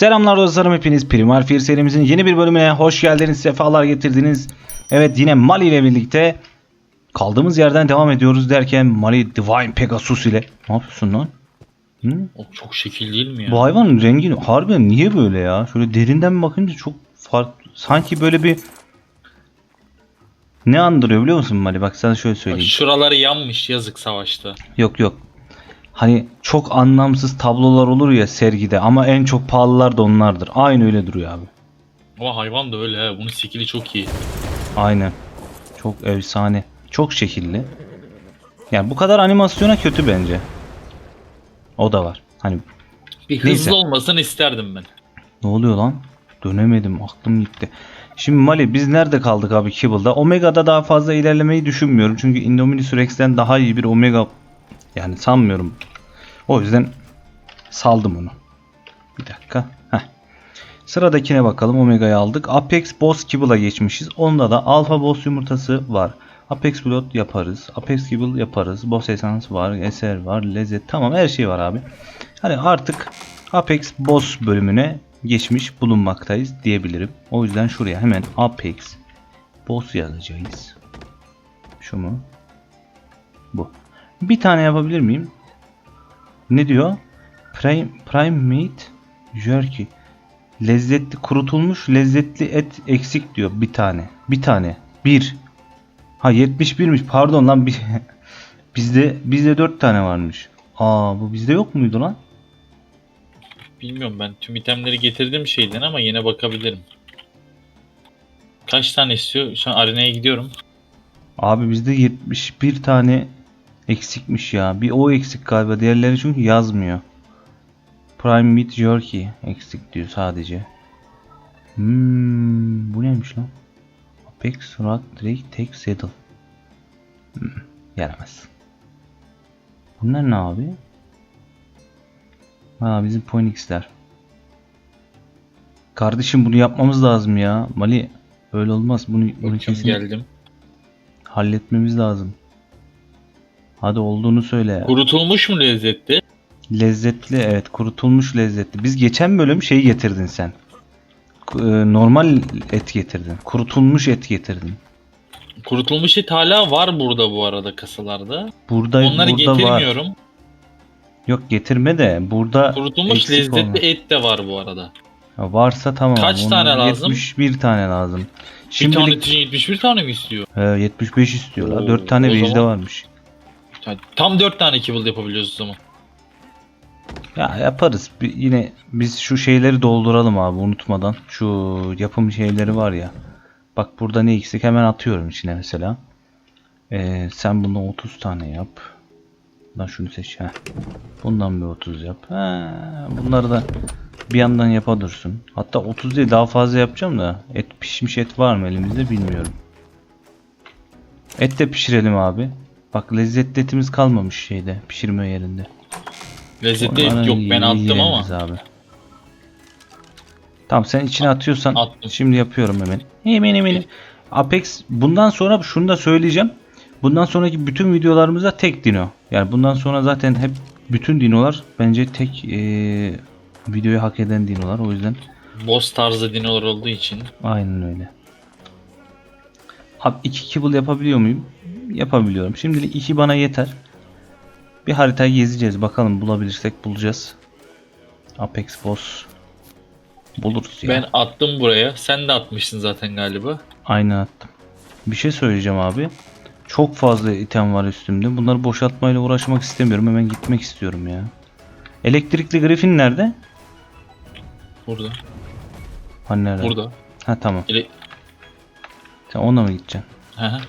Selamlar dostlarım hepiniz Primal Fear serimizin yeni bir bölümüne hoş geldiniz, sefalar getirdiniz. Evet yine Mali ile birlikte kaldığımız yerden devam ediyoruz derken Mali Divine Pegasus ile. Ne yapıyorsun lan? Hı? O çok şekil değil mi ya? Bu hayvanın rengi harbiden niye böyle ya? Şöyle derinden bakınca çok farklı. Sanki böyle bir ne andırıyor biliyor musun Mali? Bak sana şöyle Bak, söyleyeyim. şuraları yanmış yazık savaşta. Yok yok. Hani çok anlamsız tablolar olur ya sergide ama en çok pahalılar da onlardır. Aynı öyle duruyor abi. Ama hayvan da öyle ha. Bunun skill'i çok iyi. Aynen. Çok efsane. Çok şekilli. Yani bu kadar animasyona kötü bence. O da var. Hani Bir hızlı Neyse. olmasını isterdim ben. ne oluyor lan? Dönemedim. Aklım gitti. Şimdi Mali biz nerede kaldık abi Kibble'da? Omega'da daha fazla ilerlemeyi düşünmüyorum. Çünkü Indominus Rex'ten daha iyi bir Omega yani sanmıyorum. O yüzden saldım onu. Bir dakika. Heh. Sıradakine bakalım. Omega'yı aldık. Apex Boss Kibble'a geçmişiz. Onda da Alpha Boss yumurtası var. Apex Blood yaparız. Apex Kibble yaparız. Boss Essence var. Eser var. Lezzet. Tamam her şey var abi. Hani artık Apex Boss bölümüne geçmiş bulunmaktayız diyebilirim. O yüzden şuraya hemen Apex Boss yazacağız. Şu mu? Bu. Bir tane yapabilir miyim? Ne diyor? Prime, prime meat jerky. Lezzetli kurutulmuş lezzetli et eksik diyor bir tane. Bir tane. Bir. Ha 71'miş pardon lan bir bizde bizde 4 tane varmış. Aa bu bizde yok muydu lan? Bilmiyorum ben tüm itemleri getirdim şeyden ama yine bakabilirim. Kaç tane istiyor? Şu an arenaya gidiyorum. Abi bizde 71 tane eksikmiş ya. Bir o eksik galiba. Diğerleri çünkü yazmıyor. Prime Meat Jerky eksik diyor sadece. Hmm, bu neymiş lan? Apex Rat Drake Tek Saddle. Hmm, yaramaz. Bunlar ne abi? Ha bizim Poinix'ler. Kardeşim bunu yapmamız lazım ya. Mali öyle olmaz. Bunu, bunu kesin geldim. halletmemiz lazım. Hadi olduğunu söyle. ya. Kurutulmuş mu lezzetli? Lezzetli evet kurutulmuş lezzetli. Biz geçen bölüm şeyi getirdin sen. E, Normal et getirdin. Kurutulmuş et getirdin. Kurutulmuş et hala var burada bu arada kasalarda. Burada Onları burada var. getirmiyorum. Yok getirme de burada Kurutulmuş eksik lezzetli olma. et de var bu arada. Ya varsa tamam. Kaç Onun tane lazım? 71 tane lazım. Bir tane Şimdilik için 71 tane mi istiyor? He, 75 istiyorlar. Oo, 4 tane o base'de zaman- varmış. Tam 4 tane kibble yapabiliyoruz o zaman. Ya yaparız. Bir- yine biz şu şeyleri dolduralım abi unutmadan. Şu yapım şeyleri var ya. Bak burada ne eksik hemen atıyorum içine mesela. Ee, sen bundan 30 tane yap. Bundan şunu seç. Heh. Bundan bir 30 yap. Ha, bunları da bir yandan yapa dursun. Hatta 30 değil daha fazla yapacağım da. Et pişmiş et var mı elimizde bilmiyorum. Et de pişirelim abi. Bak lezzetli etimiz kalmamış şeyde pişirme yerinde. Lezzetli et Onları yok ben attım ama. Abi. Tamam sen içine atıyorsan Attım. şimdi yapıyorum hemen. Hemen hemen. Apex bundan sonra şunu da söyleyeceğim. Bundan sonraki bütün videolarımızda tek dino. Yani bundan sonra zaten hep bütün dinolar bence tek eee, videoyu hak eden dinolar. O yüzden Boss tarzı dinolar olduğu için. aynen öyle. Abi iki kibble yapabiliyor muyum? Yapabiliyorum. Şimdilik iki bana yeter. Bir haritayı gezeceğiz. Bakalım bulabilirsek bulacağız. Apex Boss. Buluruz ya. Ben attım buraya. Sen de atmışsın zaten galiba. Aynı attım. Bir şey söyleyeceğim abi. Çok fazla item var üstümde. Bunları boşaltmayla uğraşmak istemiyorum. Hemen gitmek istiyorum ya. Elektrikli Griffin nerede? Burada. Hani nerede? Burada. Ha tamam. Ele- Sen ona mı gideceksin? Hı hı.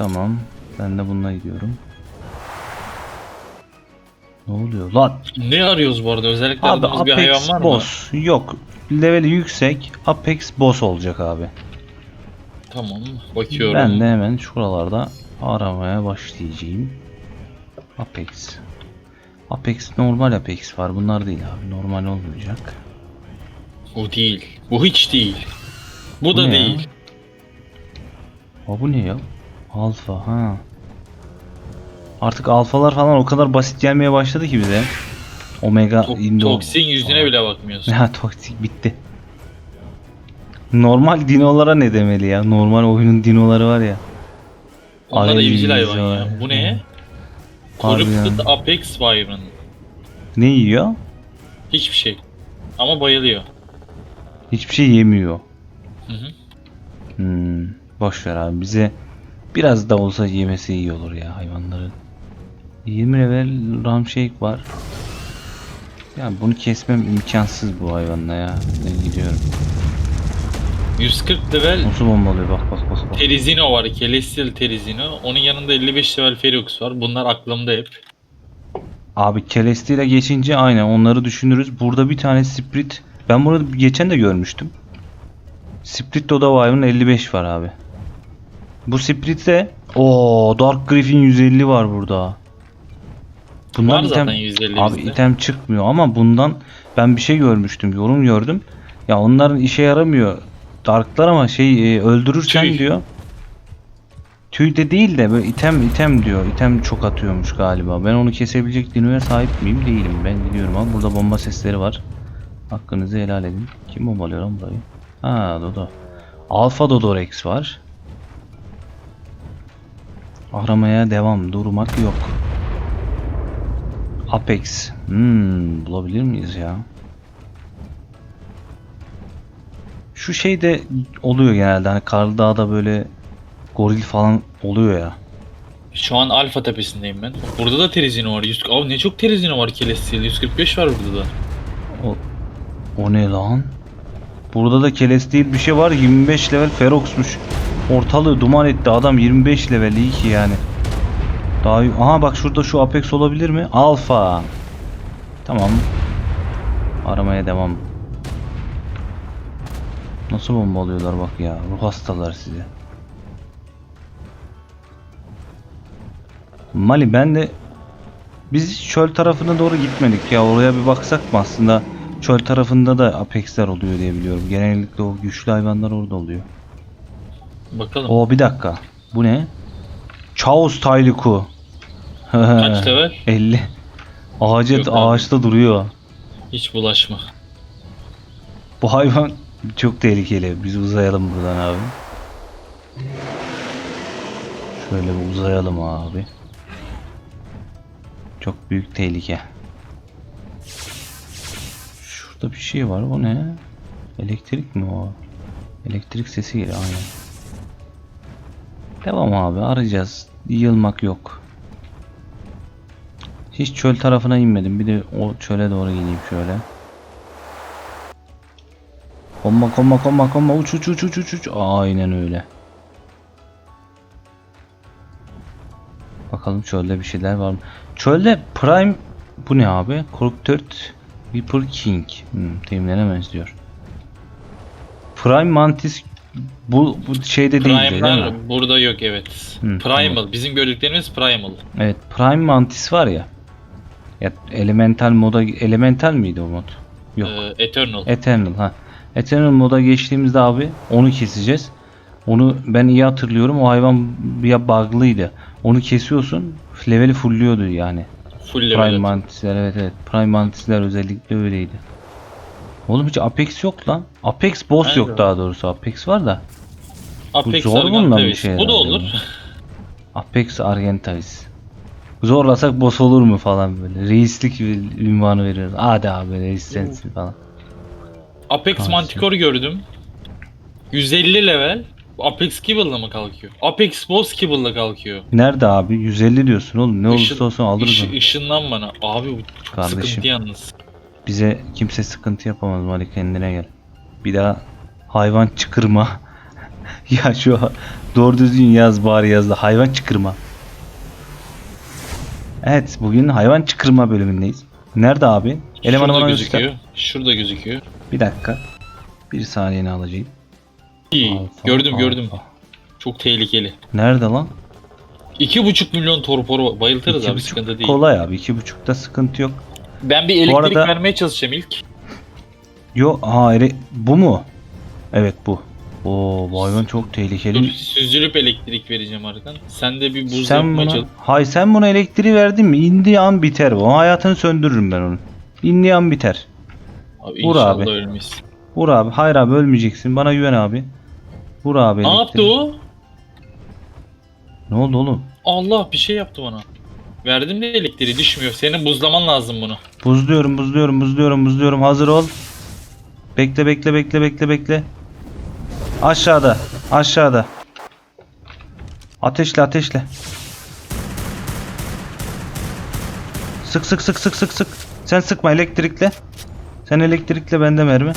Tamam. Ben de bununla gidiyorum. Ne oluyor lan? ne arıyoruz bu arada? Özellikle Abi aradığımız bir hayvan Apex var mı? Boss. Yok. Leveli yüksek. Apex Boss olacak abi. Tamam. Bakıyorum. Ben de hemen şuralarda aramaya başlayacağım. Apex. Apex normal Apex var. Bunlar değil abi. Normal olmayacak. Bu değil. Bu hiç değil. Bu, Bu da ne ya? değil. Aa, bu ne ya? Alfa ha. Artık alfalar falan o kadar basit gelmeye başladı ki bize. Omega To- Indo. Toksin yüzüne bile bakmıyorsun. Ya toksik bitti. Normal dinolara ne demeli ya? Normal oyunun dinoları var ya. Onlar da evcil hayvan ya. vay. Bu ne? Corrupted Apex Wyvern. Ne yiyor? Hiçbir şey. Ama bayılıyor. Hiçbir şey yemiyor. Hı hı. Hmm, boş ver abi bize biraz da olsa yemesi iyi olur ya hayvanların. 20 level ram shake var. Ya bunu kesmem imkansız bu hayvanla ya. Ben gidiyorum. 140 level Nasıl bombalıyor bak bak bak bak. Terizino var. Celestial Terizino. Onun yanında 55 level Ferox var. Bunlar aklımda hep. Abi Celeste ile geçince aynen onları düşünürüz. Burada bir tane Sprit. Ben bunu geçen de görmüştüm. Sprit Doda Wyvern 55 var abi. Bu Sprit'te o Dark Griffin 150 var burada. Bunlar var zaten item- 150 Abi bizde. item çıkmıyor ama bundan ben bir şey görmüştüm, yorum gördüm. Ya onların işe yaramıyor. Darklar ama şey e, öldürürsen Tüy. diyor. Tüy de değil de böyle item item diyor. İtem çok atıyormuş galiba. Ben onu kesebilecek dinoya sahip miyim? Değilim. Ben gidiyorum ama burada bomba sesleri var. Hakkınızı helal edin. Kim bombalıyor lan burayı? Ha Dodo. Alpha Dodo Rex var. Aramaya devam. Durmak yok. Apex. Hmm, bulabilir miyiz ya? Şu şey de oluyor genelde hani Karlı Dağ'da böyle goril falan oluyor ya. Şu an Alfa tepesindeyim ben. Burada da Terizino var. 100... Abi ne çok Terizino var Celestial. 145 var burada da. O, o ne lan? Burada da keles değil bir şey var 25 level Ferox'muş. Ortalığı duman etti adam 25 level iyi yani. Daha Aha bak şurada şu Apex olabilir mi? Alfa. Tamam. Aramaya devam. Nasıl bombalıyorlar bak ya. Ruh hastalar size. Mali ben de biz çöl tarafına doğru gitmedik ya. Oraya bir baksak mı aslında? Çöl tarafında da Apex'ler oluyor diye biliyorum. Genellikle o güçlü hayvanlar orada oluyor. Bakalım. Oo bir dakika. Bu ne? Chaos Tayliku. Kaç level? 50. Ağaca, Yok abi. ağaçta duruyor. Hiç bulaşma. Bu hayvan çok tehlikeli. Biz uzayalım buradan abi. Şöyle bir uzayalım abi. Çok büyük tehlike. Şurada bir şey var. O ne? Elektrik mi o? Elektrik sesi geliyor aynen. Devam abi arayacağız. Yılmak yok. Hiç çöl tarafına inmedim. Bir de o çöle doğru gideyim şöyle. Komma komma komma komma uç uç uç uç uç uç. Aynen öyle. Bakalım çölde bir şeyler var mı? Çölde Prime bu ne abi? Corrupted Viper King. Hmm, teminlenemez diyor. Prime Mantis bu, bu şeyde değil değil mi? Burada yok evet. Hı, Primal. tamam. Bizim gördüklerimiz Primal. Evet Prime Mantis var ya. Ya elemental moda elemental miydi o mod? Yok. Ee, Eternal. Eternal ha. Eternal moda geçtiğimizde abi onu keseceğiz. Onu ben iyi hatırlıyorum. O hayvan ya bug'lıydı. Onu kesiyorsun. Leveli fullüyordu yani. Full Prime level. mantisler evet evet. Prime mantisler özellikle öyleydi. Oğlum hiç Apex yok lan. Apex boss Aynen. yok daha doğrusu. Apex var da. Apex zor Argent bundan bir şey Bu da olur. bu. Apex Argentavis. Zorlasak boss olur mu falan böyle. Reislik ünvanı veriyoruz. Hadi abi reis sensin falan. Apex Kalsın. Manticore gördüm. 150 level. Apex Kibble'la mı kalkıyor? Apex Boss Kibble'la kalkıyor. Nerede abi? 150 diyorsun oğlum. Ne olursa Işın- olsun alırız Işı, ışınlan bana. Abi bu Kardeşim. sıkıntı yalnız. Bize kimse sıkıntı yapamaz Mali kendine gel. Bir daha hayvan çıkırma. ya şu doğru düzgün yaz bari yaz da hayvan çıkırma. Evet bugün hayvan çıkırma bölümündeyiz. Nerede abi? Elemanı Şurada bana gözüküyor. göster. Şurada gözüküyor. Bir dakika. Bir saniyeni alacağım. İyi. Alfa, gördüm alfa. gördüm. Çok tehlikeli. Nerede lan? 2,5 milyon torpor bayıltırız İki abi buçuk sıkıntı değil. Kolay abi. iki buçukta sıkıntı yok. Ben bir elektrik arada- vermeye çalışacağım ilk. Yo hayır bu mu? Evet bu. Oo bu hayvan çok tehlikeli. Dur, süzülüp elektrik vereceğim arkadan. Sen de bir buz Sen yapmaya buna, çalış. hay sen buna elektriği verdin mi? İndiği an biter bu. Hayatını söndürürüm ben onu. İndiği an biter. Abi Vur inşallah abi. ölmeyiz. Vur abi. Hayır abi ölmeyeceksin. Bana güven abi. Vur abi. Ne elektriği. yaptı o? Ne oldu oğlum? Allah bir şey yaptı bana. Verdim de elektriği düşmüyor. Senin buzlaman lazım bunu. Buzluyorum, buzluyorum, buzluyorum, buzluyorum. Hazır ol. Bekle, bekle, bekle, bekle, bekle. Aşağıda, aşağıda. Ateşle, ateşle. Sık, sık, sık, sık, sık, sık. Sen sıkma elektrikle. Sen elektrikle bende mermi.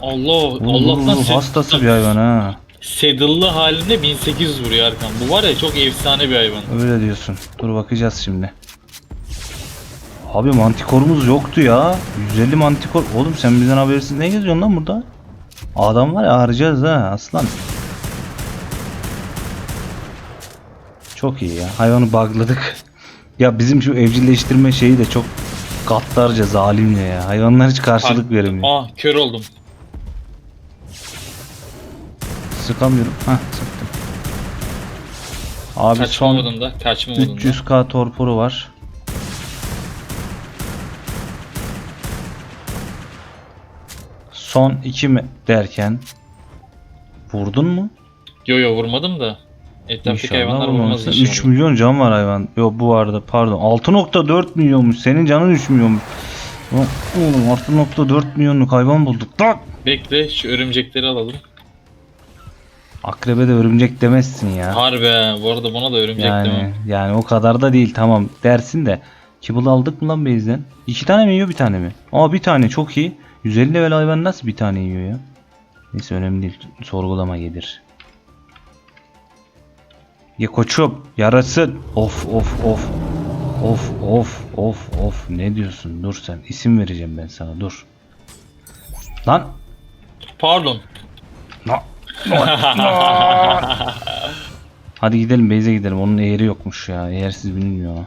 Allah Oo, Allah'tan sed- hastası bir hayvan ha. Saddle'lı halinde 1800 vuruyor Erkan. Bu var ya çok efsane bir hayvan. Öyle diyorsun. Dur bakacağız şimdi. Abi mantikorumuz yoktu ya. 150 mantikor. Oğlum sen bizden habersiz ne geziyorsun lan burada? Adam var ya harcayacağız ha aslan. Çok iyi ya. Hayvanı bugladık. Ya bizim şu evcilleştirme şeyi de çok gaddarca zalimce ya. Hayvanlar hiç karşılık veremiyor. Aa kör oldum. Sıkamıyorum. Hah sıktım. Abi Kaçma son modunda. Kaçma modunda. 300k torporu var. Son 2 mi derken vurdun mu? Yo yo vurmadım da. Etraftaki hayvanlar vurmaz vurmamışsın. inşallah. 3 milyon can var hayvan. Yok bu arada pardon. 6.4 milyonmuş. Senin canın 3 milyonmuş. Oğlum 6.4 milyonluk hayvan bulduk. Lan! Bekle şu örümcekleri alalım. Akrebe de örümcek demezsin ya. Harbi ha, bu arada buna da örümcek Yani, demem. yani o kadar da değil tamam dersin de. Kibble aldık mı lan base'den? İki tane mi yiyor bir tane mi? Aa bir tane çok iyi. 150 level hayvan nasıl bir tane yiyor ya? Neyse önemli değil. Sorgulama gelir. Ya koçum yarasın. Of of of. Of of of of. Ne diyorsun? Dur sen. İsim vereceğim ben sana dur. Lan. Pardon. Na- Hadi gidelim base'e gidelim. Onun eğri yokmuş ya. Eğersiz bilinmiyor.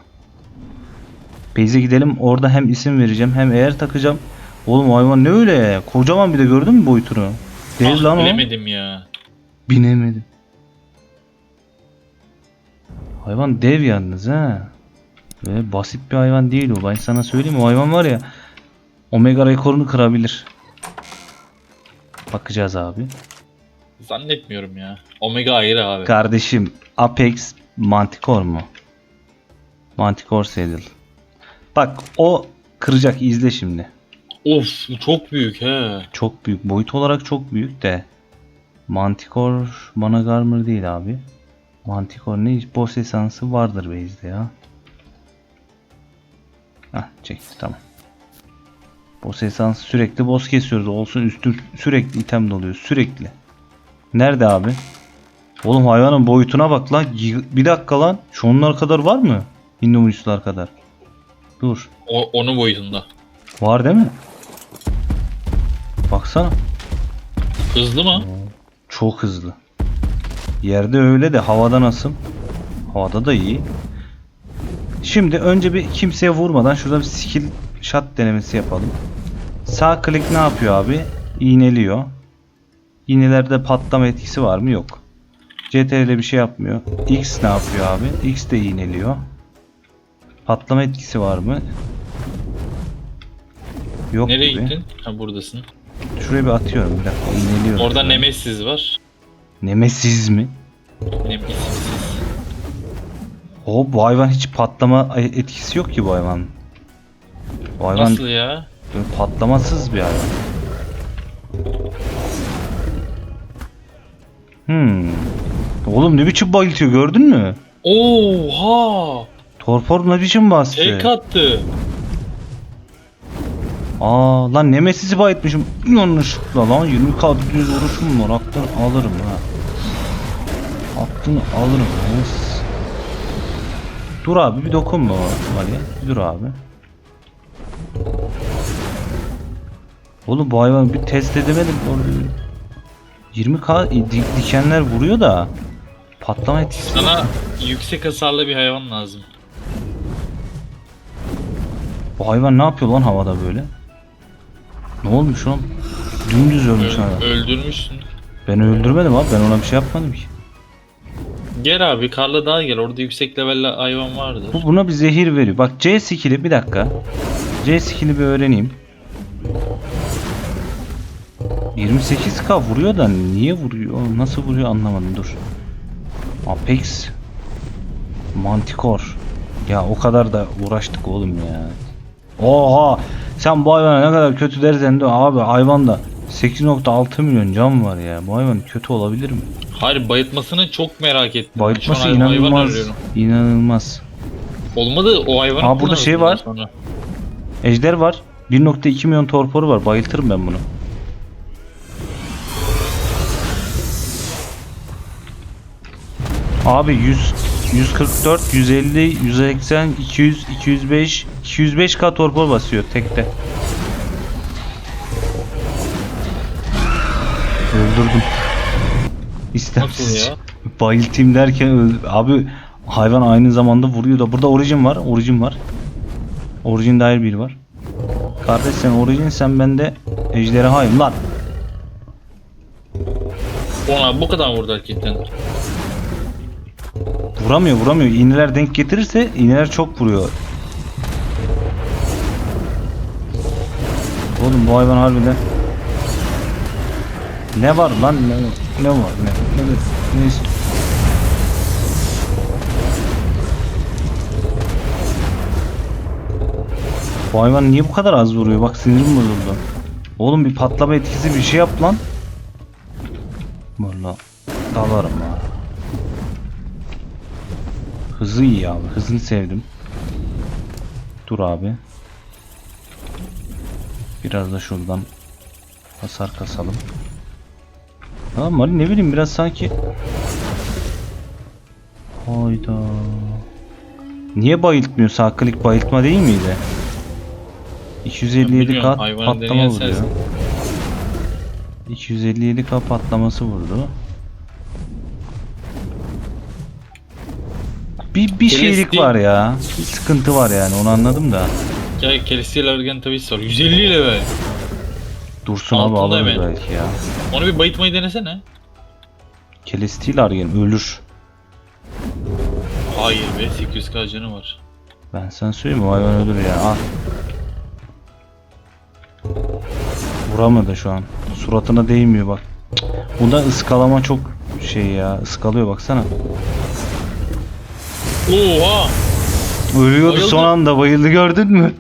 Base'e gidelim. Orada hem isim vereceğim hem eğer takacağım. Oğlum hayvan ne öyle? Kocaman bir de gördün mü boyutunu? Dev ah, lan o. bilemedim ya. Binemedim. Hayvan dev yalnız ha. Böyle basit bir hayvan değil o. Ben sana söyleyeyim o hayvan var ya. Omega rekorunu kırabilir. Bakacağız abi. Zannetmiyorum ya. Omega ayrı abi. Kardeşim Apex Manticore mu? Manticore Saddle. Bak o kıracak izle şimdi. of bu çok büyük he. Çok büyük. Boyut olarak çok büyük de. Manticore bana Garmer değil abi. Manticore ne? Boss esansı vardır base'de ya. Hah çekti tamam. Boss esansı sürekli boss kesiyoruz. Olsun üstüm sürekli item doluyor. Sürekli. Nerede abi? Oğlum hayvanın boyutuna bak lan. Bir dakika lan. Şu onlar kadar var mı? Indominus'lar kadar. Dur. O, onun boyutunda. Var değil mi? Baksana. Hızlı mı? Çok hızlı. Yerde öyle de havada nasıl? Havada da iyi. Şimdi önce bir kimseye vurmadan şurada bir skill shot denemesi yapalım. Sağ klik ne yapıyor abi? İğneliyor. İğnelerde patlama etkisi var mı? Yok. CTRL bir şey yapmıyor. X ne yapıyor abi? X de iğneliyor. Patlama etkisi var mı? Yok Nereye gibi. gittin? Ha buradasın. Şuraya bir atıyorum bir dakika. İğneliyorum. Orada şuraya. Nemesis var. Nemesis mi? Nemesis. O bu hayvan hiç patlama etkisi yok ki bu hayvan. Bu hayvan Nasıl ya? böyle patlamasız bir hayvan. Hmm. Oğlum ne biçim bayıltıyor gördün mü? Oha! Torpor ne biçim bastı? Tek attı. Aa lan Nemesis'i bayıltmışım. Yanlışlıkla lan 20 k düz vuruşum var. Aklını alırım ha. Aklını alırım. Yes. Dur abi bir dokunma Ali'ye. Dur abi. Oğlum bu hayvanı bir test edemedim. Orada 20k di- dikenler vuruyor da patlama etkisi. Sana yüksek hasarlı bir hayvan lazım. Bu hayvan ne yapıyor lan havada böyle? Ne olmuş lan? Dümdüz ölmüş Öl- hayvan. öldürmüşsün. Ben öldürmedim abi ben ona bir şey yapmadım ki. Gel abi karla daha gel. Orada yüksek levelli hayvan vardır. Bu buna bir zehir veriyor. Bak C skill'i bir dakika. C skill'i bir öğreneyim. 28k vuruyor da niye vuruyor? Nasıl vuruyor anlamadım dur. Apex Manticore. Ya o kadar da uğraştık oğlum ya. Oha! Sen bu hayvana ne kadar kötü dersen de abi hayvanda 8.6 milyon can var ya. Bu hayvan kötü olabilir mi? Hayır bayıtmasını çok merak ettim. Bayıtması şu an hayvan inanılmaz. arıyorum. İnanılmaz. Olmadı o hayvanı Aa, burada şey var. Ejder var. 1.2 milyon torporu var. Bayıltırım ben bunu. Abi 100 144, 150, 180, 200, 205, 205k torpor basıyor tekte. Öldürdüm. İstemsiz. Bayıltayım derken öldü. Abi hayvan aynı zamanda vuruyor da. Burada origin var. Origin var. Origin dair biri var. Kardeş sen origin sen bende ejderhayım lan. Ona bu kadar vurdu hakikaten. Vuramıyor vuramıyor. İğneler denk getirirse iğneler çok vuruyor. Oğlum bu hayvan harbiden ne var lan ne, ne var ne ne, ne, ist- Bu hayvan niye bu kadar az vuruyor? Bak sinirim bozuldu. Oğlum bir patlama etkisi bir şey yap lan. Valla dalarım ha. Hızı iyi abi. Hızını sevdim. Dur abi. Biraz da şuradan hasar kasalım. Mali ne bileyim biraz sanki Hayda. Niye bayıltmıyor? Sağ klik bayıltma değil miydi? 257 bilmiyorum, kat patlama vuruyor. sensin. 257 kat patlaması vurdu. Bir, bir şeylik var ya. Bir sıkıntı var yani onu anladım da. Ya Celestial Argentavis var. 150 level. Dursun abi Altında alırız hemen. belki ya. Onu bir bayıtmayı denesene. Celestial Argen ölür. Hayır be 800k canı var. Ben sana söyleyeyim mi? O hayvan ölür ya. Al. Vuramadı şu an. Suratına değmiyor bak. Bunda ıskalama çok şey ya. ıskalıyor baksana. Oha! Ölüyordu Bayıldı. son anda bayıldı gördün mü?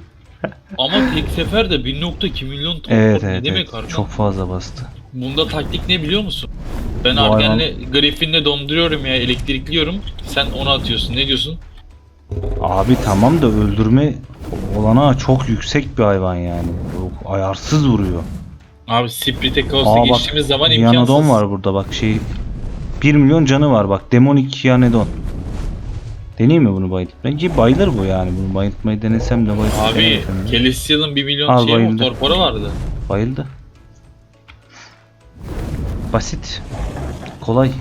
Ama tek seferde 1.2 milyon ton Evet ne evet, demek evet. Arkan? Çok fazla bastı. Bunda taktik ne biliyor musun? Ben Bu hayvan- Argen'le Griffin'le donduruyorum ya elektrikliyorum. Sen onu atıyorsun. Ne diyorsun? Abi tamam da öldürme olanağı çok yüksek bir hayvan yani. Yok, ayarsız vuruyor. Abi Spirit'e Aa Kaos'a bak geçtiğimiz zaman imkansız. Yanodon var burada bak şey 1 milyon canı var bak demonik Yanodon. Deneyeyim mi bunu bayılt? Bence bayılır bu yani bunu bayıltmayı denesem de bayılt. Abi. Celestial'ın 1 milyon Al, şey bayıldı. torporu vardı. Bayıldı. Basit. Kolay.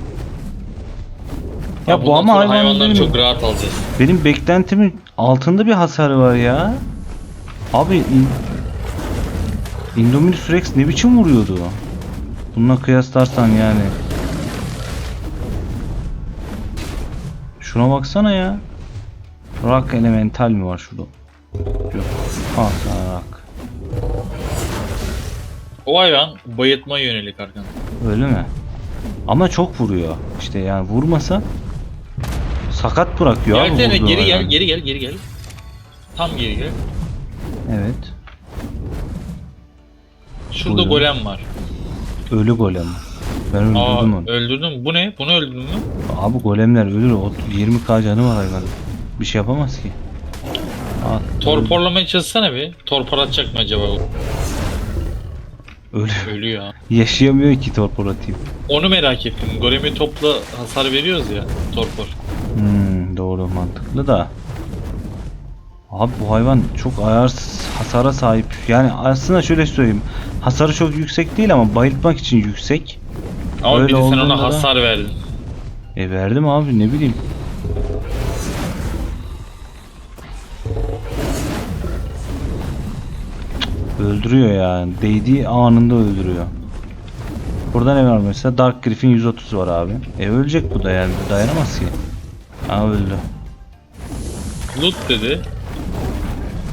Ya bu bundan ama hayvan benim, çok rahat alacağız. benim beklentimin altında bir hasarı var ya. Abi in, Indominus Rex ne biçim vuruyordu? Bununla kıyaslarsan yani. Şuna baksana ya. Rock elemental mi var şurada? Yok. Al sana rock. O hayvan bayıtma yönelik Arkan. Öyle mi? Ama çok vuruyor. İşte yani vurmasa sakat bırakıyor Gel abi gel geri gel geri gel geri gel. Tam geri gel. Evet. Şurada Buyurun. golem var. Ölü golem. Ben öldürdüm Aa onu. öldürdün. Bu ne? Bunu öldürdün mü? Abi golemler ölür. O 20k canı var hayvan. Bir şey yapamaz ki. Aa, Torporlamaya çalışsana bir. Torpor atacak mı acaba? Ölüyor ya. Yaşayamıyor ki torpor atayım. Onu merak ettim. Golemi topla hasar veriyoruz ya. Torpor. Hmm, doğru mantıklı da. Abi bu hayvan çok ayarsız hasara sahip. Yani aslında şöyle söyleyeyim. Hasarı çok yüksek değil ama bayıltmak için yüksek. Ama Öyle bir de sen ona da- hasar verdin. E verdim abi ne bileyim. Öldürüyor yani. Değdiği anında öldürüyor. Burada ne var mesela? Dark Griffin 130 var abi. E ölecek bu da yani. Dayanamaz ki. Aa öldü. Loot dedi.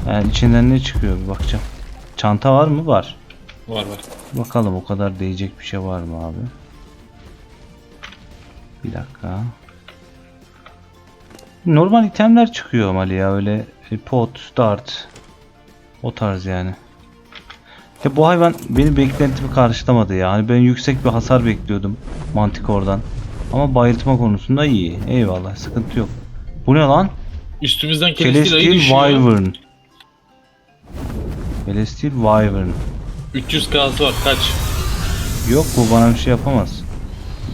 Yani içinden ne çıkıyor bir bakacağım. Çanta var mı? Var. Var var. Bakalım o kadar değecek bir şey var mı abi? Bir dakika. Normal itemler çıkıyor Mali ya öyle e, pot, dart o tarz yani. Ya bu hayvan benim beklentimi karşılamadı ya. Hani ben yüksek bir hasar bekliyordum Manticore'dan. Ama bayıltma konusunda iyi. Eyvallah sıkıntı yok. Bu ne lan? Üstümüzden Celestial. Wyvern. Celestial Wyvern. 300 kası var kaç? Yok bu bana bir şey yapamaz.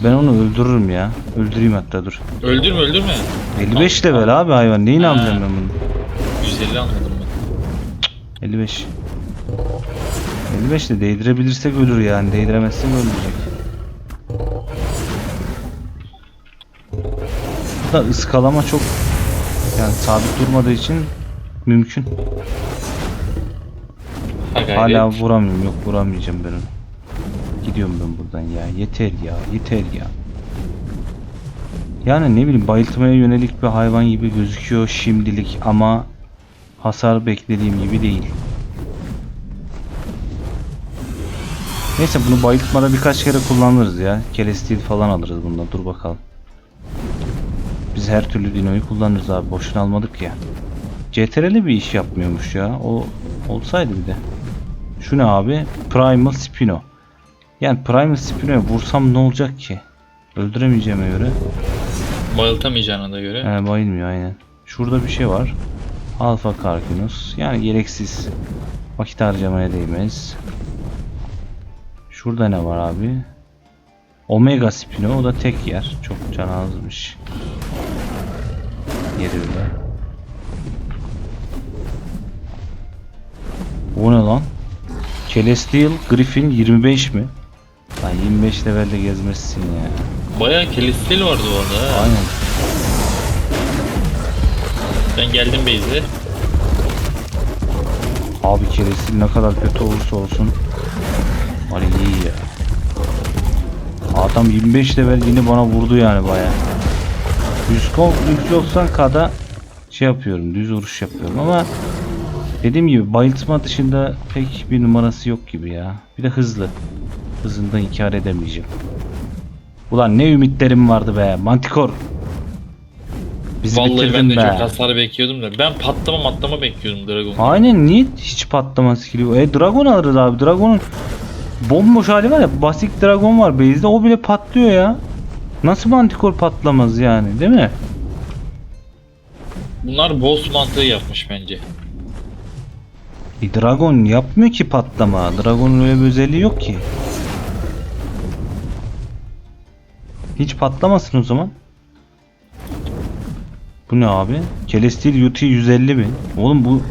Ben onu öldürürüm ya. Öldüreyim hatta dur. Öldürme öldürme. 55 level abi hayvan. Neyin Ha. alacağım ben bunu? 150 anladım ben. 55. 55 de değdirebilirsek ölür yani. Değdiremezsek ölmeyecek. Da ıskalama çok yani sabit durmadığı için mümkün. Ha. Hala vuramıyorum. Yok vuramayacağım ben onu. Gidiyorum ben buradan ya. Yeter ya. Yeter ya. Yani ne bileyim bayıltmaya yönelik bir hayvan gibi gözüküyor şimdilik ama hasar beklediğim gibi değil. Neyse bunu bayıltmada birkaç kere kullanırız ya. Kelestil falan alırız bundan. Dur bakalım. Biz her türlü dinoyu kullanırız abi. Boşuna almadık ya. CTRL bir iş yapmıyormuş ya. O olsaydı bir de. Şu ne abi? Primal Spino. Yani Primal Spino'ya vursam ne olacak ki? Öldüremeyeceğime göre. Bayıltamayacağına da göre. He bayılmıyor aynen. Şurada bir şey var. Alpha Carcinus. Yani gereksiz. Vakit harcamaya değmez. Şurada ne var abi? Omega Spino. O da tek yer. Çok can azmış. Yeri öyle. O ne lan? Celestial Griffin 25 mi? Lan 25 levelde gezmezsin ya. Bayağı Celestial vardı orada ha. Aynen. Ben geldim base'e. Abi keresi ne kadar kötü olursa olsun Hani iyi ya Adam 25 level yine bana vurdu yani baya 190 kada şey yapıyorum düz vuruş yapıyorum ama Dediğim gibi bayıltma dışında pek bir numarası yok gibi ya Bir de hızlı Hızından inkar edemeyeceğim Ulan ne ümitlerim vardı be Mantikor Bizi Vallahi ben bitirdin de be çok hasar bekliyordum da. Ben patlama matlama bekliyordum Dragon. Aynen niye hiç patlama skill'i yok? E Dragon alırız abi. Dragon'un bomboş hali var ya. Basit Dragon var base'de o bile patlıyor ya. Nasıl mantikor patlamaz yani değil mi? Bunlar boss mantığı yapmış bence. E, Dragon yapmıyor ki patlama. Dragon'un öyle bir özelliği yok ki. Hiç patlamasın o zaman. Bu ne abi? Celestial UT 150 mi? Oğlum bu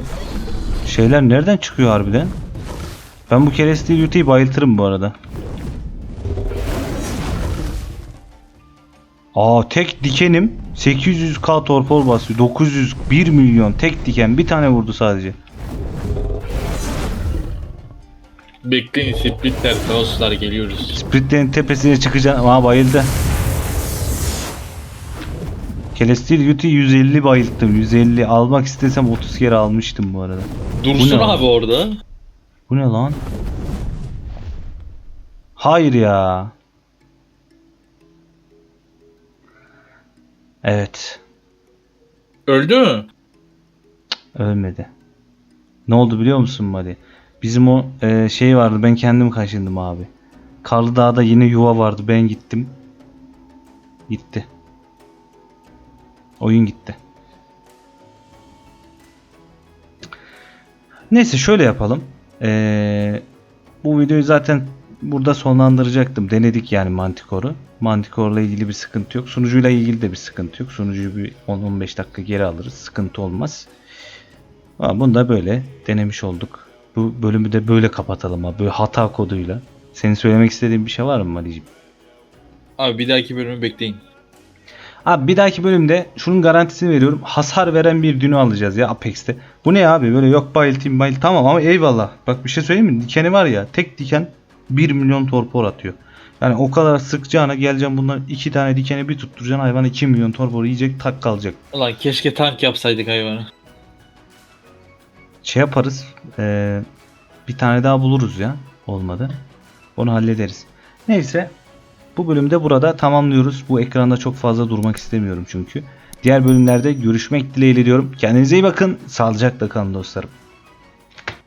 şeyler nereden çıkıyor harbiden? Ben bu Celestial UT'yi bayıltırım bu arada. Aa tek dikenim 800k torpol basıyor. 901 milyon tek diken bir tane vurdu sadece. Bekleyin splitler, kaoslar geliyoruz. Spritlerin tepesine çıkacağım. Aa bayıldı. Celestial Yuti 150 bayılttım. 150 almak istesem 30 kere almıştım bu arada. Dursun Bu abi orada. Bu ne lan? Hayır ya. Evet. Öldü mü? Ölmedi. Ne oldu biliyor musun Mali? Bizim o e, şey vardı ben kendim kaşındım abi. Karlı Dağ'da yine yuva vardı ben gittim. Gitti. Oyun gitti. Neyse şöyle yapalım. Ee, bu videoyu zaten burada sonlandıracaktım. Denedik yani Manticore'u. Manticore'la ilgili bir sıkıntı yok. Sunucuyla ilgili de bir sıkıntı yok. Sunucuyu bir 10-15 dakika geri alırız. Sıkıntı olmaz. Ama bunu da böyle denemiş olduk. Bu bölümü de böyle kapatalım abi. Böyle hata koduyla. Senin söylemek istediğin bir şey var mı Mali'ciğim? Abi bir dahaki bölümü bekleyin. Abi bir dahaki bölümde şunun garantisini veriyorum. Hasar veren bir dino alacağız ya Apex'te. Bu ne abi böyle yok bayıltayım bayıl. Tamam ama eyvallah. Bak bir şey söyleyeyim mi? Dikeni var ya tek diken 1 milyon torpor atıyor. Yani o kadar sıkacağına geleceğim bunlar iki tane dikeni bir tutturacaksın hayvan 2 milyon torpor yiyecek tak kalacak. Ulan keşke tank yapsaydık hayvanı. Şey yaparız eee, bir tane daha buluruz ya olmadı. Onu hallederiz. Neyse bu bölümde burada tamamlıyoruz. Bu ekranda çok fazla durmak istemiyorum çünkü. Diğer bölümlerde görüşmek dileğiyle diyorum. Kendinize iyi bakın. Sağlıcakla kalın dostlarım.